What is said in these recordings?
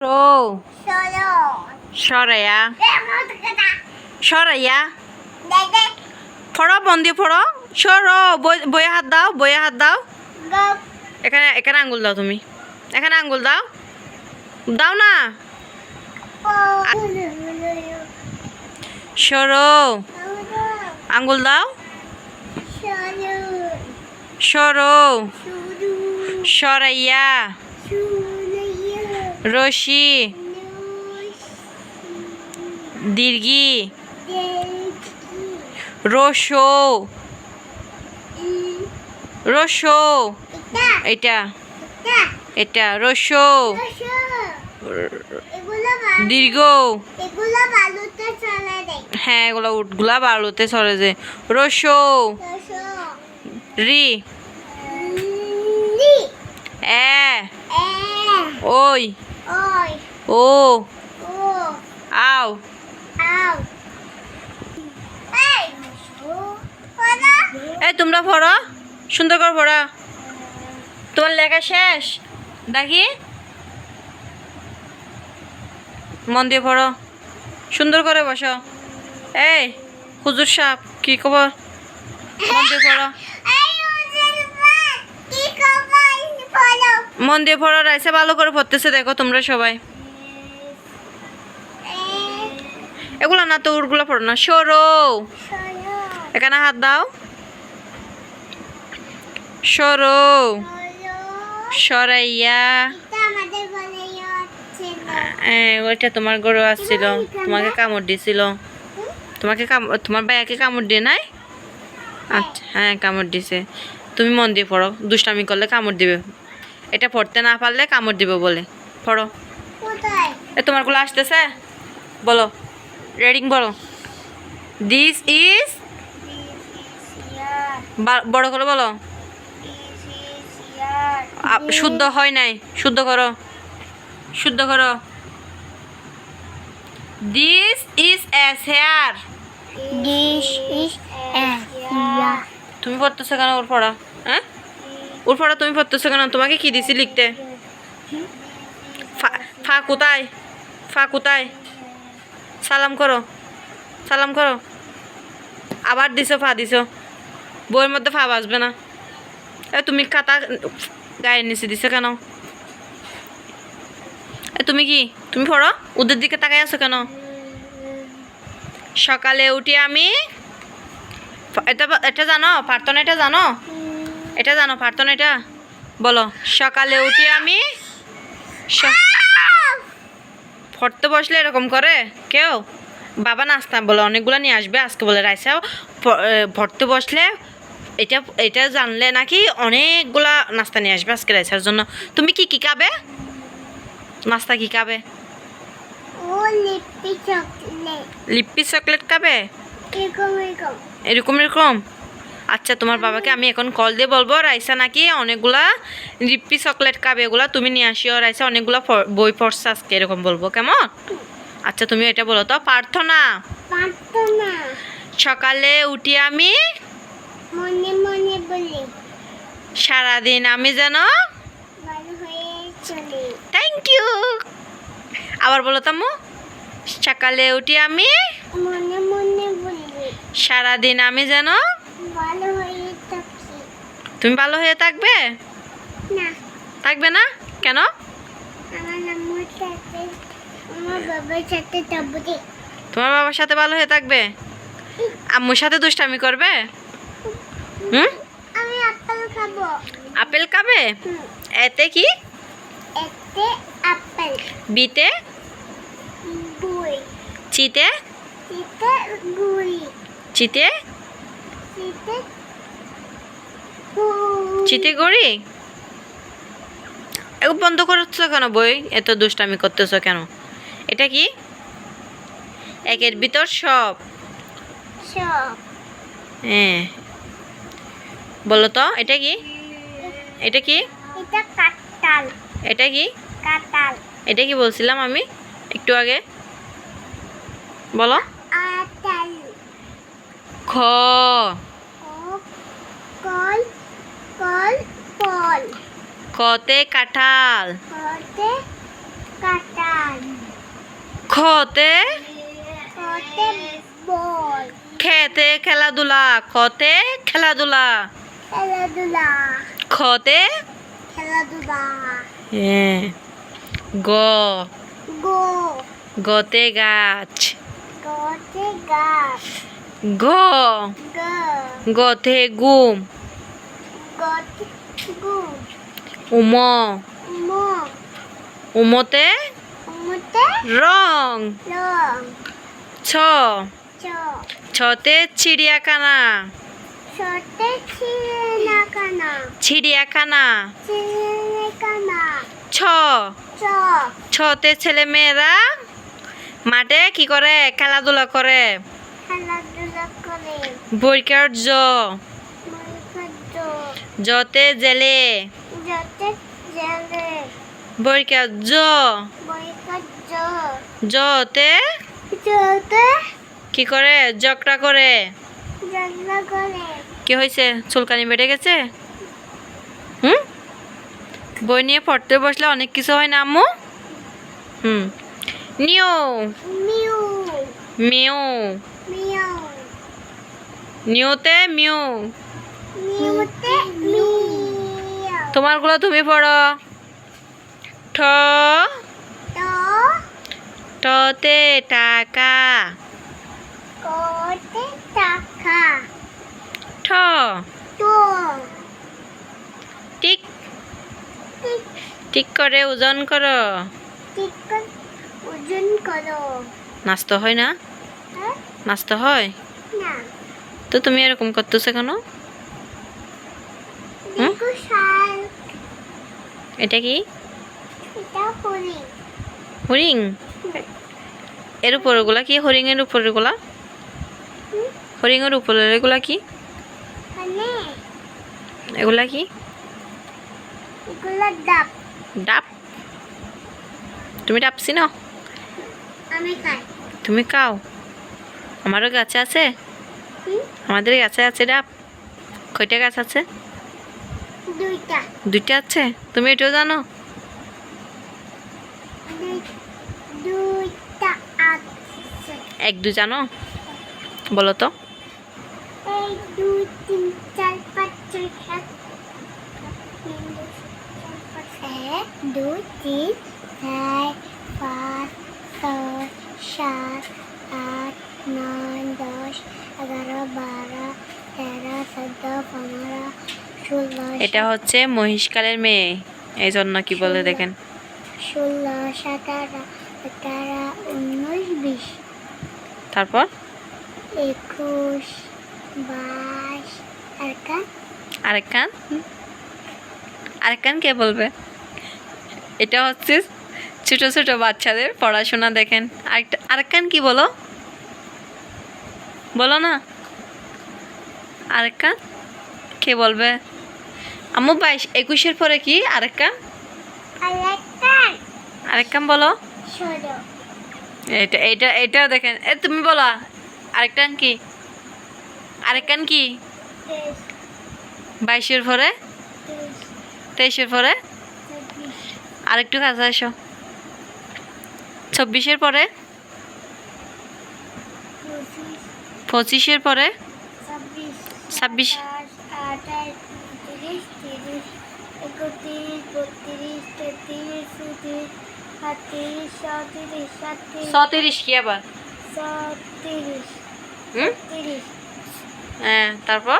Rho Solo. সরাইয়া Vamos a cantar. সরাইয়া Dede. ফড়ো দিয়ে ফড়ো সর, বই, বইয়ে হাত দাও, বইয়ে হাত দাও. এখানে এখানে আঙ্গুল দাও তুমি এখানে আঙ্গুল দাও দাও না. সরো আঙ্গুল দাও. সরো সরাইয়া. রশি। দীর্ঘি রসো রসো এটা। এটা রসো দীর্ঘ বালুতে হ্যাঁ এগুলো উটগুলা বাড়ুতে সরে যে। রসো রি। এ ওই। ও। আও এই তোমরা পড়ো। সুন্দর করে পড়া। তোমার লেখা শেষ? দেখি। মন দিয়ে পড়ো। সুন্দর করে বসো। এই হুজুর সাপ কি খবর? মন দিয়ে পড়ো এই ওদের বাদ কি খবর বলো মন দিয়ে পড়ো রাইসে ভালো করে পড়তেছে, দেখো তোমরা সবাই। এগুলো না তো উড়গুলো পড়ো না, সরো। এখানে হাত দাও। সরো। সরাইয়া। ওইটা তোমার গরু আসছিল, তোমাকে কামড় দিছিল। তোমাকে তোমার ভাইয়াকে কামড় দিয়ে নাই? আচ্ছা হ্যাঁ কামড় দিছে। তুমি মন দিয়ে পড়ো, দুষ্টামি করলে কামড় দিবে। এটা পড়তে না পারলে কামড় দিবে বলে। পড়ো। এ তোমারগুলো আসতেছে? বলো। রেডিং বলো দিস ইজ বড় করে বলো। শুদ্ধ হয় নাই। শুদ্ধ করো। শুদ্ধ করো। দিস ইজ এস হেয়ার তুমি পড়তেছো কেন ওর পড়া? হ্যাঁ? ওর পড়া তুমি পড়তেছো কেন? তোমাকে কি দিছি লিখতে? ফা- কোথায়? ফা কোথায়? সালাম করো। সালাম করো। আবার দিছো, ফা দিছো। বইয়ের মধ্যে ফা বাজবে না। এ, তুমি খাতা গায়ের নিচে দিছো কেন? এ, তুমি কি? তুমি পড়ো? ওদের দিকে তাকাই আছো কেন? সকালে উঠি আমি। এটা এটা জানো? প্রার্থনা এটা জানো? এটা জানো প্রার্থনা এটা? বলো সকালে উঠে আমি পড়তে বসলে এরকম করে? কেউ? বাবা নাস্তা বলে অনেকগুলো নিয়ে আসবে আজকে বলে রাইসাও পড়তে বসলে এটা এটা জানলে নাকি অনেকগুলা নাস্তা নিয়ে আসবে আজকে রাইসার জন্য। তুমি কি কি খাবে? নাস্তা কি খাবে? লিপ্পি চকলেট। খাবে? এরকম এরকম? আচ্ছা তোমার বাবাকে আমি এখন কল দিয়ে বলব। রাইসা নাকি অনেকগুলা রিপ্পি চকলেট খাবে এগুলা তুমি নিয়ে আসিও। রাইসা অনেকগুলা বই পড়ছে আজকে এরকম বলব কেমন? আচ্ছা তুমি এটা বলো তো। প্রার্থনা সকালে উঠি আমি। মনে মনে বলি। সারাদিন আমি যেন থ্যাংক ইউ আবার বলো তাম্মু সকালে উঠি আমি। সারাদিন আমি যেন তুমি ভালো হয়ে থাকবে? না। থাকবে না? কেন? তোমার বাবার সাথে ভালো হয়ে থাকবে? আম্মুর সাথে দুষ্টামি করবে? হুম? আমি আপেল খাব। আপেল খাবে? এতে কি? এতে আপেল। বিতে? বই। চিতে? চিতে গুড়ি চিতে? চিতে এগুলো বন্ধ করছ কেন বই? এত দুষ্টামি করতেছো কেন? এটা কি? একের ভিতর সব। সব। হ্যাঁ। বলো তো এটা কি? এটা কি? এটা কি? এটা কি বলছিলাম আমি? একটু আগে। বলো। খ। কল কল ফল কতে কাঁঠাল। কতে কাটান খতে? কতে বল। খেতে খেলাধুলা। খতে খেলাধুলা। খেলাধুলা। খতে? খেলাধুলা। হ্যাঁ। গ। গো। গতে গাছ। গতে গাছ। গ। গতে গুম। উম। উমতে রং। ছ। ছতে চিড়িয়াখানা। চিড়িয়াখানা। ছ। ছতে ছেলে মেয়েরা মাঠে কি করে? খেলাধুলা করে। বৈকার জ। জতে জেলে। বৈকার জ। জতে কি করে? জকটা করে। কি হয়েছে চুলকানি বেড়ে গেছে? হুম? বই নিয়ে পড়তে বসলে অনেক কিছু হয় না আম্মু? হুম। নিও মিউ মিউ মিউ। নিউতে মিউ। মিউতে মিউ তোমারগুলো তুমি পড়ো। ঠ। টতে টাকা। কোতে টাকা। ঠ। তো টিক। টিক। করে ওজন করো। টিক ওজন করো। নাচতে হয় না? হ্যাঁ? নাচতে হয়? তো তুমি এরকম করতেছো কেন? এটা কি? হরি এর উপরগুলা কি? হরিং এর উপরেরগুলা? হরিং এর এগুলা কি? মানে? এগুলা কি? এগুলো ডাব। ডাব? তুমি ডাব চিনো? তুমি খাও? আমারও গাছে আছে? আমাদের গাছে আছে ডাব কয়টা গাছ আছে? দুইটা। আছে? তুমি এটাও জানো? এক দু জানো? বলো তো। দুই তিন পাঁচ ছয় সাত এক দুই তিন চার পাঁচ ছয় সাত আট নয় দশ এগারো বারো তেরো চোদ্দ পনেরো ষোলো এটা হচ্ছে মহিষকালের মেয়ে। এই জন্য কি বলে দেখেন? ষোলো সতেরো আঠারো উনিশ বিশ। তারপর? একুশ বাইশ আর কান আরেক কান আরেক কান কে বলবে? এটা হচ্ছে ছোট ছোট বাচ্চাদের পড়াশোনা দেখেন। আরেকটা আরেক কান কি বলো? বলো না। আরেক কান কে বলবে? আম্মু বাইশ একুশের পরে কি? আরেক কান আর এক কান আরেক কান বলো এটা এটা এটা দেখেন। এ তুমি বলো। আরেক কান কি? আরেক কান কি? বাইশের পরে? তেইশের পরে? আরেকটু কাছে আসো। চব্বিশের পরে? সতিরিশ কি আবার? ছত্রিশ তিরিশ হ্যাঁ তারপর?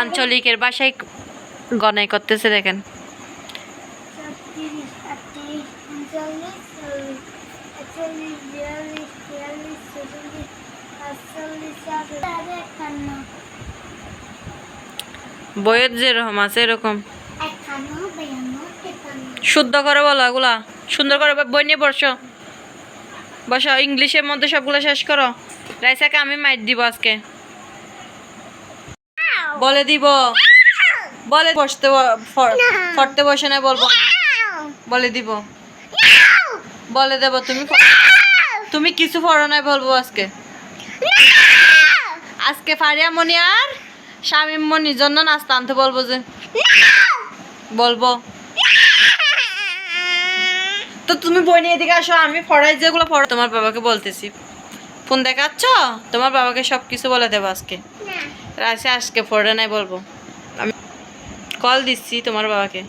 আঞ্চলিকের বাসায় গণাই করতেছে দেখেন। চল্লিশ বিয়াল্লিশ তিয়াল্লিশ ছেচল্লিশ বইয়ের যেরকম আছে এরকম। শুদ্ধ করে বলো এগুলা। সুন্দর করে বই নিয়ে বসো বসো, ইংলিশের মধ্যে সবগুলো শেষ করো। রাইসাকে আমি মাইট দিব আজকে। বলে দিব। বলে বসতে পড়তে বসে না বলব। বলে দিব। বলে দেব। তুমি তুমি কিছু পড়ো নাই বলব আজকে। আজকে ফারিয়া মনি আর শামিম মনির জন্য নাস্তা আনতে বলব যে। বলব। তো তুমি বই নিয়ে এদিকে আসো আমি পড়াই যেগুলো পড়ো তোমার বাবাকে বলতেছি। ফোন দেখাচ্ছ? তোমার বাবাকে সব কিছু বলে দেবো আজকে। রাশি আজকে পড়ে নাই বলব। আমি কল দিচ্ছি তোমার বাবাকে।